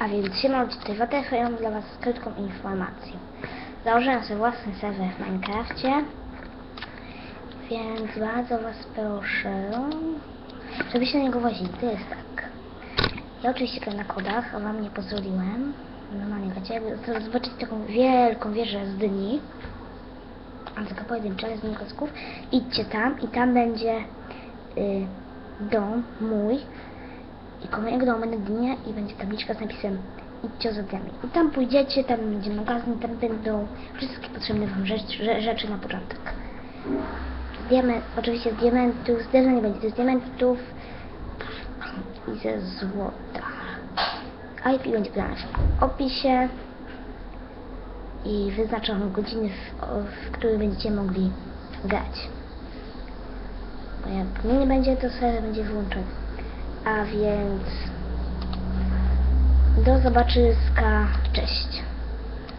A więc siema tutaj Watecha ja mam dla Was krótką informację. Założyłem sobie własny serwer w Minecrafcie, więc bardzo Was proszę, żeby się na niego włazić. To jest tak. Ja oczywiście gram na kodach, a Wam nie pozwoliłem. Normalnie wiecie, jakby zobaczyć taką wielką wieżę z dni, a taka pojedyncza z minkosków, idźcie tam i tam będzie y, dom mój i będę dnia i będzie tabliczka z napisem idźcie za dniami. I tam pójdziecie, tam będzie magazyn, tam będą wszystkie potrzebne wam rzecz, rze- rzeczy na początek. Z diament, oczywiście z diamentów, z drewna nie będzie, z diamentów i ze złota. IP będzie podane w opisie i wyznaczam godziny, w, w których będziecie mogli grać. Bo jak nie będzie, to serwer będzie wyłączony. A więc do zobaczyska. Cześć.